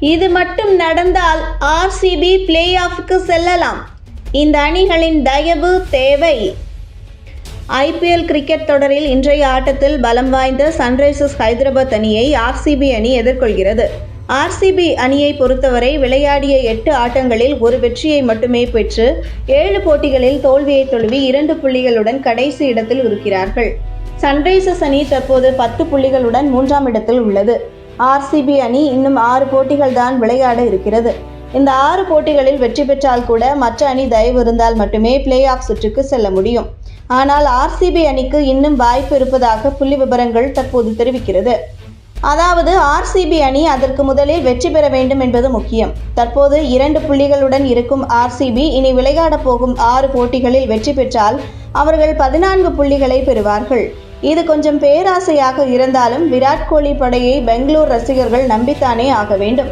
இது மட்டும் நடந்தால் ஆர்சிபி பிளே ஆஃப்க்கு செல்லலாம். இந்த அணிகளின் தயவு தேவை. ஐபிஎல் கிரிக்கெட் தொடரில் இன்றைய ஆட்டத்தில் பலம் வாய்ந்த சன்ரைசர்ஸ் ஹைதராபாத் அணியை ஆர்சிபி அணி எதிர்கொள்கிறது. ஆர்சிபி அணியை பொறுத்தவரை விளையாடிய எட்டு ஆட்டங்களில் ஒரு வெற்றியை மட்டுமே பெற்று ஏழு போட்டிகளில் தோல்வியை தழுவி இரண்டு புள்ளிகளுடன் கடைசி இடத்தில் இருக்கிறார்கள். சன்ரைசர்ஸ் அணி தற்போது பத்து புள்ளிகளுடன் மூன்றாம் இடத்தில் உள்ளது. ஆர்சிபி அணி இன்னும் ஆறு போட்டிகள் தான் விளையாட இருக்கிறது. இந்த ஆறு போட்டிகளில் வெற்றி பெற்றால் கூட மற்ற அணி தயவு இருந்தால் மட்டுமே பிளே ஆஃப் சுற்றுக்கு செல்ல முடியும். ஆனால் ஆர்சிபி அணிக்கு இன்னும் வாய்ப்பு இருப்பதாக புள்ளி விவரங்கள் தற்போது தெரிவிக்கிறது. அதாவது ஆர்சிபி அணி அதற்கு முதலில் வெற்றி பெற வேண்டும் என்பது முக்கியம். தற்போது இரண்டு புள்ளிகளுடன் இருக்கும் ஆர்சிபி இனி விளையாடப் போகும் ஆறு போட்டிகளில் வெற்றி பெற்றால் அவர்கள் பதினான்கு புள்ளிகளை பெறுவார்கள். இது கொஞ்சம் பேராசையாக இருந்தாலும் விராட் கோலி படையை பெங்களூர் ரசிகர்கள் நம்பித்தானே ஆக வேண்டும்.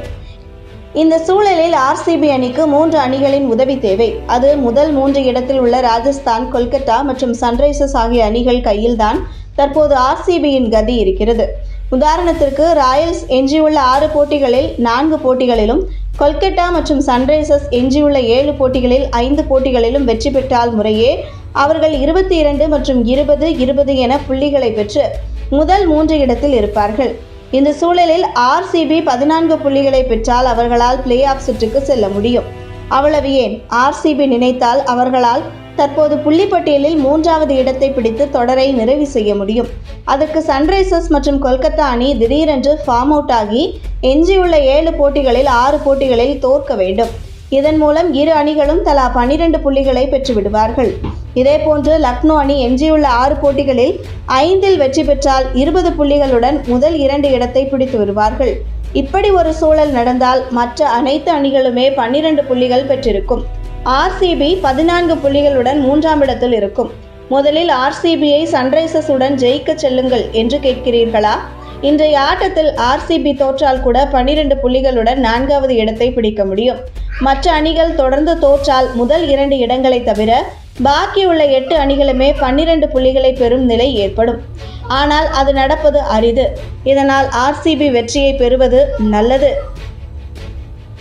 இந்த சூழலில் ஆர்சிபி அணிக்கு மூன்று அணிகளின் உதவி தேவை. அது முதல் மூன்று இடத்தில் உள்ள ராஜஸ்தான் கொல்கத்தா மற்றும் சன்ரைசர்ஸ் ஆகிய அணிகள் கையில்தான் தற்போது ஆர்சிபியின் கதி இருக்கிறது. உதாரணத்திற்கு ராயல்ஸ் எஞ்சியுள்ள ஆறு போட்டிகளில் நான்கு போட்டிகளிலும் கொல்கத்தா மற்றும் சன்ரைசர்ஸ் எஞ்சியுள்ள ஏழு போட்டிகளில் ஐந்து போட்டிகளிலும் வெற்றி பெற்றால் முறையே அவர்கள் இருபத்தி இரண்டு மற்றும் இருபது இருபது என புள்ளிகளை பெற்று முதல் மூன்று இடத்தில் இருப்பார்கள். இந்த சூழலில் ஆர்சிபி பதினான்கு புள்ளிகளை பெற்றால் அவர்களால் பிளே ஆஃப் சுற்றுக்கு செல்ல முடியும். அவ்வளவு ஏன்? ஆர்சிபி நினைத்தால் அவர்களால் தற்போது புள்ளிப்பட்டியலில் மூன்றாவது இடத்தை பிடித்து தொடரை நிறைவு செய்ய முடியும். அதற்கு சன்ரைசர்ஸ் மற்றும் கொல்கத்தா அணி திடீரென்று ஃபார்ம் அவுட் ஆகி எஞ்சியுள்ள ஏழு போட்டிகளில் ஆறு போட்டிகளில் தோற்க வேண்டும். இதன் மூலம் இரு அணிகளும் தலா பனிரெண்டு புள்ளிகளை பெற்று விடுவார்கள் இதேபோன்று லக்னோ அணி எஞ்சியுள்ள ஆறு போட்டிகளில் ஐந்தில் வெற்றி பெற்றால் இருபது புள்ளிகளுடன் முதல் இரண்டு இடத்தை பிடித்து வருவார்கள். இப்படி ஒரு சூழல் நடந்தால் மற்ற அனைத்து அணிகளுமே பன்னிரண்டு புள்ளிகள் பெற்றிருக்கும். ஆர்சிபி பதினான்கு புள்ளிகளுடன் மூன்றாம் இடத்தில் இருக்கும். முதலில் ஆர்சிபியை சன்ரைசர்ஸ் உடன் ஜெயிக்க செல்லுங்கள் என்று கேட்கிறீர்களா? இன்றைய ஆட்டத்தில் ஆர்சிபி தோற்றால் கூட பன்னிரண்டு புள்ளிகளுடன் நான்காவது இடத்தை பிடிக்க முடியும். மற்ற அணிகள் தொடர்ந்து தோற்றால் முதல் இரண்டு இடங்களை தவிர பாக்கியுள்ள எட்டு அணிகளுமே பன்னிரண்டு புள்ளிகளை பெறும் நிலை ஏற்படும். ஆனால் அது நடப்பது அரிது. இதனால் ஆர்சிபி வெற்றியை பெறுவது நல்லது.